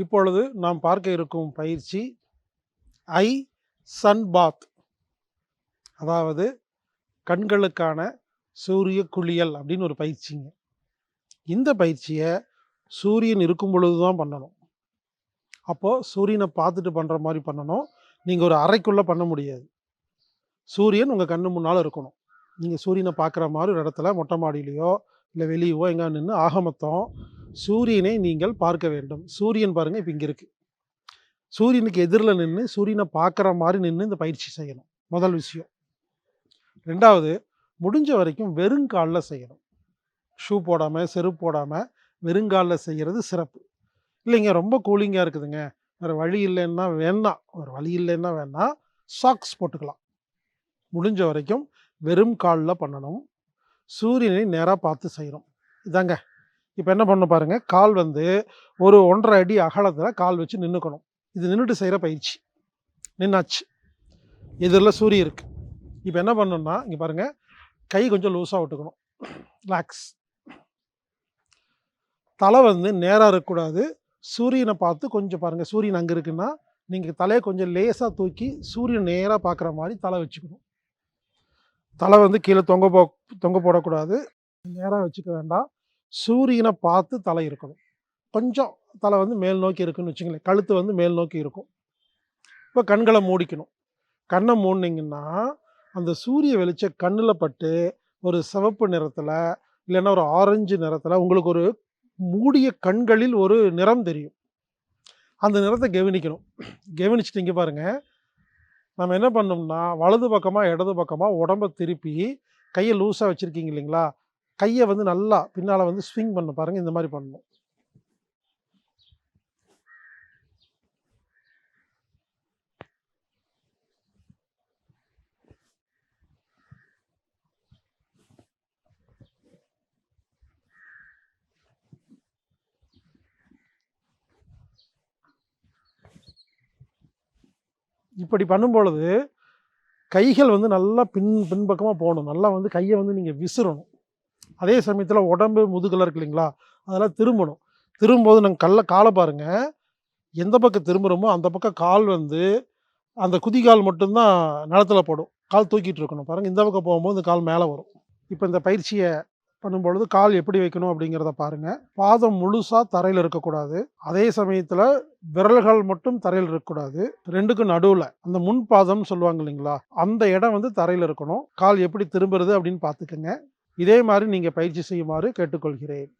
இப்பொழுது நாம் பார்க்க இருக்கும் பயிற்சி ஐ சன் பாத். அதாவது கண்களுக்கான சூரிய குளியல் அப்படின்னு ஒரு பயிற்சிங்க. இந்த பயிற்சியை சூரியன் இருக்கும் பொழுது தான் பண்ணணும். அப்போது சூரியனை பார்த்துட்டு பண்ணுற மாதிரி பண்ணணும். நீங்கள் ஒரு அறைக்குள்ளே பண்ண முடியாது. சூரியன் உங்கள் கண்ணு முன்னால் இருக்கணும். நீங்கள் சூரியனை பார்க்குற மாதிரி ஒரு இடத்துல மொட்டை மாடியிலையோ இல்லை வெளியவோ எங்கே நின்று ஆகமத்தம் சூரியனை நீங்கள் பார்க்க வேண்டும். சூரியன் பாருங்கள் இப்போ இங்கே இருக்குது சூரியனுக்கு எதிரில் நின்று சூரியனை பார்க்குற மாதிரி நின்று இந்த பயிற்சி செய்யணும். முதல் விஷயம். ரெண்டாவது முடிஞ்ச வரைக்கும் வெறுங்காலில் செய்யணும். ஷூ போடாமல் செருப்பு போடாமல் வெறுங்காலில் செய்கிறது சிறப்பு. இல்லைங்க ரொம்ப கூலிங்காக இருக்குதுங்க. வேறு வழி இல்லைன்னா வேணாம் ஒரு வழி இல்லைன்னா வேணாம் சாக்ஸ் போட்டுக்கலாம். முடிஞ்ச வரைக்கும் வெறும் காலில் பண்ணணும். சூரியனை நேராக பார்த்து செய்யணும். இதாங்க. இப்போ என்ன பண்ண பாருங்கள் கால் வந்து ஒரு ஒன்றரை அடி அகலத்தில் கால் வச்சு நின்றுக்கணும் இது நின்றுட்டு செய்கிற பயிற்சி. நின்னாச்சு. எதிரில் சூரியன் இருக்குது இப்போ என்ன பண்ணணும்னா இங்கே பாருங்க கை கொஞ்சம் லூஸாக விட்டுக்கணும். ரிலாக்ஸ் தலை வந்து நேராக இருக்கக்கூடாது. சூரியனை பார்த்து கொஞ்சம் பாருங்கள் சூரியன் அங்கே இருக்குன்னா நீங்கள் தலையை கொஞ்சம் லேசாக தூக்கி சூரியன் நேராக பார்க்குற மாதிரி தலை வச்சுக்கணும். தலை வந்து கீழே தொங்க போ தொங்க போடக்கூடாது. நேராக வச்சுக்க வேண்டாம். சூரியனை பார்த்து தலை இருக்கணும். கொஞ்சம் தலை வந்து மேல் நோக்கி இருக்குன்னு வச்சுங்களேன் கழுத்து வந்து மேல் நோக்கி இருக்கும். இப்போ கண்களை மூடிக்கணும். கண்ணை மூடினீங்கன்னா அந்த சூரிய வெளிச்ச கண்ணில் பட்டு ஒரு சிவப்பு நிறத்தில் இல்லைன்னா ஒரு ஆரஞ்சு நிறத்தில் உங்களுக்கு ஒரு மூடிய கண்களில் ஒரு நிறம் தெரியும். அந்த நிறத்தை கவனிக்கணும். கவனிச்சுட்டு இங்கே பாருங்கள் நம்ம என்ன பண்ணோம்னா வலது பக்கமாக இடது பக்கமாக உடம்ப திருப்பி கையை லூஸாக வச்சுருக்கீங்க இல்லைங்களா? கையை வந்து நல்லா பின்னால் வந்து ஸ்விங் பண்ண பாருங்க இந்த மாதிரி பண்ணணும். இப்படி பண்ணும்பொழுது கைகள் வந்து நல்லா பின் பின்பக்கமாக போகணும். நல்லா வந்து கையை வந்து நீங்கள் விசிறணும். அதே சமயத்தில் உடம்பு முதுகெல்லாம் இருக்கு இல்லைங்களா? அதெல்லாம் திரும்பணும். திரும்பும்போது நாங்கள் கல்ல காலை பாருங்கள் எந்த பக்கம் திரும்புகிறோமோ அந்த பக்கம் கால் வந்து அந்த குதிகால் மட்டும்தான் நிலத்துல போடும். கால் தூக்கிட்டு இருக்கணும். பாருங்கள் இந்த பக்கம் போகும்போது இந்த கால் மேலே வரும். இப்போ இந்த பயிற்சியை பண்ணும்பொழுது கால் எப்படி வைக்கணும் அப்படிங்கிறத பாருங்கள் பாதம் முழுசாக தரையில் இருக்கக்கூடாது. அதே சமயத்தில் விரல்கள் மட்டும் தரையில் இருக்கக்கூடாது. ரெண்டுக்கும் நடுவில் அந்த முன் பாதம்னு சொல்லுவாங்க இல்லைங்களா? அந்த இடம் வந்து தரையில் இருக்கணும். கால் எப்படி திரும்புறது அப்படின்னு பார்த்துக்கோங்க. இதே மாதிரி நீங்கள் பயிற்சி செய்யுமாறு கேட்டுக்கொள்கிறேன்.